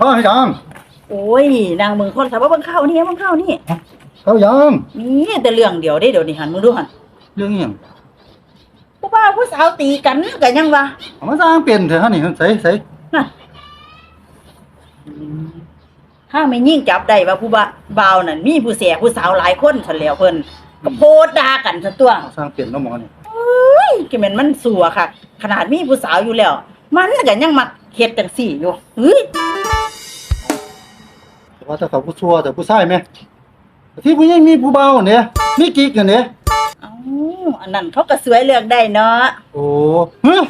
ข้าวยังโอ้ยนางมึงคนสาวว่าเบิ่งข้าวนี่เบิ่งข้าวนี่ข้าวยังนี่แต่เรื่องเดียวได้เดี๋ยวนี้หันมึงดูหันเรื่องอิหยังผู้บ่าวผู้สาวตีกันก็ยังว่าเอามาสร้างเป็นเถอะฮะนี่ใส่ใส่น่ะถ้าไม่ยิ่งจับได้ว่าผู้บ่าบ่าวนั่นมีผู้เสียผู้สาวหลายคนซั่นแล้วเพิ่นก็โพดด่ากันซะตัวเอาสร้างเป็นเนาะหมอนี่เฮ้ยก็แม่นมันสัวค่ะ ขนาดมีผู้สาวอยู่แล้ว มันก็ยังมักเฮ็ดจังซี่อยู่เฮ้ย แต่ว่าถ้าเขาผู้ชั่วแต่ผู้ชายไหมที่ผู้หญิงมีผู้เบาเนี่ยมีกิ๊กกันเนี่ยเอ้าอันนั้นเขาก็สวยเลือกได้เนาะโอ้เฮ้ย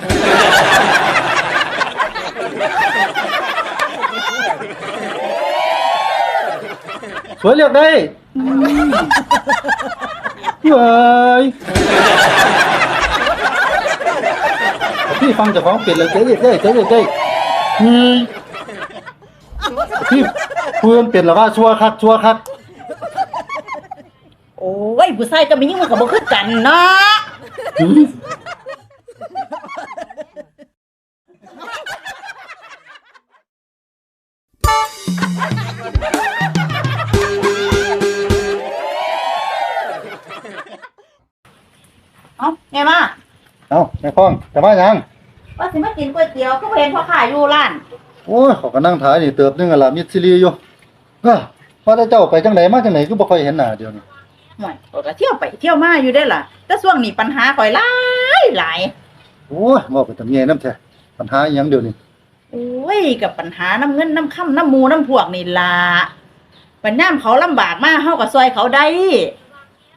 สวยเรียกได้เฮ้ยพี่ฟังเจากของเปลี่ยนเลยเจ๊เรียกได้เจ๊เรียกได้เฮ้ ยพี่เพื่อนเปลี่ยนแล้วว่าชั่วคักชั่วคักโอ้ยผู้ชายก็มียิ่งมันก็บ่คือกันเนาะหืมเอ้าไงมาเอ้าแม่พ้องจะมายังว่าสิมากินก๋วยเตี๋ยวก็เห็นพ่อขายอยู่ร้าน โอ้ยเขาก็นั่งถ่ายนี่เติบนึงอะล่ะมิดซิลีอยู่เอ้อพอแต่เจ้าไปจังไดมาจังไดคือบ่ค่อยเห็นหน้าเดี๋ยวนี้หม่อยข้อยก็เที่ยวไปเที่ยวมาอยู่ได้อล่ะ แต่ช่วงนี้ปัญหาข่อยหลายหลายโอ้ยบ่เป็นตาเมียน้ำแท้ปัญหาอีหยังเดี๋ยวนี้โอ้ยกับปัญหาน้ำเงินน้ำค่ำน้ำหมูน้ำพวกนี่ล่ะบัดยามเขาลำบากมาเฮาก็ซอยเขาได้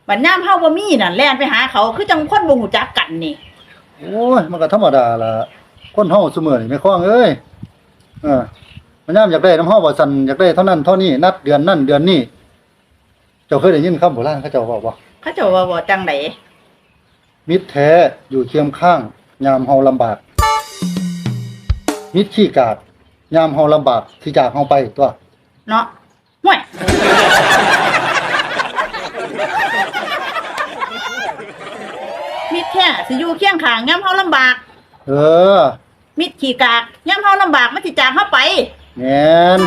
บัดยามเฮาบ่มีนั่นแล่นไปหาเขาคือจังคนบ่ฮู้จักกันนี่ โอ้ยมันก็ธรรมดาล่ะคนเฮาซุมื้อนี่แม่พ้องเอ้ย เออมันยามอยากได้น้ำเฮาว่าซั่นอยากได้เท่านั้นเท่านี้นัดเดือนนั้นเดือนนี้เจ้าเคยได้ยินคำโบราณเขาเจ้าเว้าบ่เขาเจ้าว่าบ่จังไดมิตรแท้อยู่เคียงข้าง ยามเฮาลำบาก มิตรขี้กาดยามเฮาลำบากที่จากเฮาไปตัวเนาะห่วยมิดแค่สิอยู่เคียงข้างยามเฮาลำบาก เออ มิดขี่กากย่ำเฮาลำบากมันสิจางเฮาไปแงน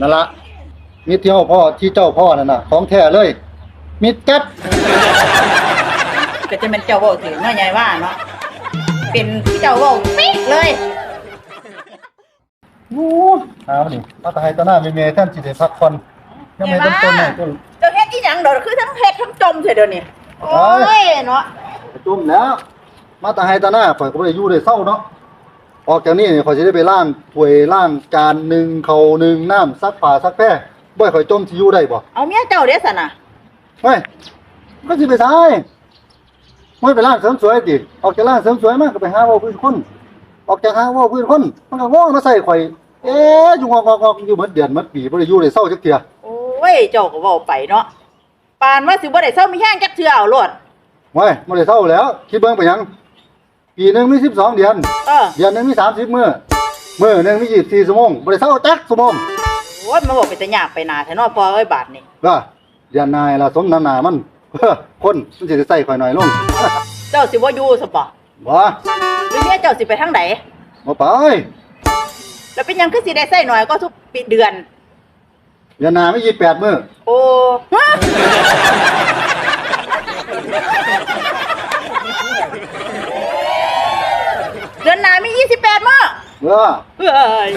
นั่นละมิตรที่เฮาพ่อที่เจ้าพ่อนั่นน่ะ ของแท้เลย มิตรแก๊ปก็จะเป็นเจ้าเว้าถึงเนาะยายว่าเนาะเป็นที่เจ้าเว้าปิ๊กเลยโอ้เอานี่มาตาให้ตาหน้าแม่ๆท่านสิได้พักผ่อนยังไม่ต้นต้นนี่ต้น เจ้าเฮ็ดอีหยังดอกคือทั้งเฮ็ดทั้งจมเสียเดี๋ยวนี้โอ้ยเนาะจุ่มแล้ว มาตาให้ตาหน้าข่อยก็บ่ได้อยู่ได้เศร้าเนาะออกจากนี้นี่ข่อยสิได้ไปล้างถ้วยล้างจานหนึ่งเขาวหนึ่งน้ำซักผ้าซักแพร่บ่ให้ข่อยจมสิอยู่ได้บ่เอาเมียเจ้าเด้ซั่นน่ะเฮ้ยก็สิไปซ้ายไม่ไปร้านเสริมสวยดิออกจากร้านเสริมสวยมาก็ไปหาเว่าพื้นคนออกจากหาเว่าพื้นคนมันก็ง้อมาใส่ข่อยเอ๊ะอยู่งอกงอกอยู่เหมือนเดือนเหมือนปีบ่ได้อยู่ได้เศร้าจักเที่ยโอ้ยเจ้าก็เว้าไปเนาะปานว่าสิบ่ได้เซามีแห้งจักเทื่อเอาโลดไว้บ่ได้เศร้าแล้วคิดเบิ่งไปหยัง ปีหนึงมี12เดือน เออเดือนหนึงมี30มื้อมื้อหนึงมี24ชั่วโมงบ่ได้เศร้าจักชั่วโมงโอ้ยมันบ่เป็นตาหยาบไปหนาแท้เนาะพอเอ้ยบาดนี่ว่าเดือนนายละสมน้ำหน้ามันคนมันสิได้ใส่ข่อยหน่อยลง เจ้าสิบ่อยู่ซะบ่บ่หรือเมียเจ้าสิไปทางใดบ่ไปแล้วเป็นหยังคือสิได้ใส่หน่อยก็ทุกปีเดือน เดือนหน้ามี28มื้อโอ้ฮะเดือนหน้ามี 28มื้อเออเอ้ย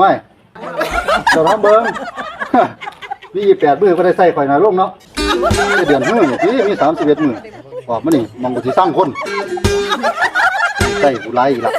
ว้ายเดี๋ยวทำเบิ้ง มีแปดมือก็ได้ใส่ข่อยหน่อยลงเนาะได้เดือนมือนี่พี่มีสามสิบเอ็ดมือบอกมานี่มองกูสิสร้างคนใส่กูไล่อีกละ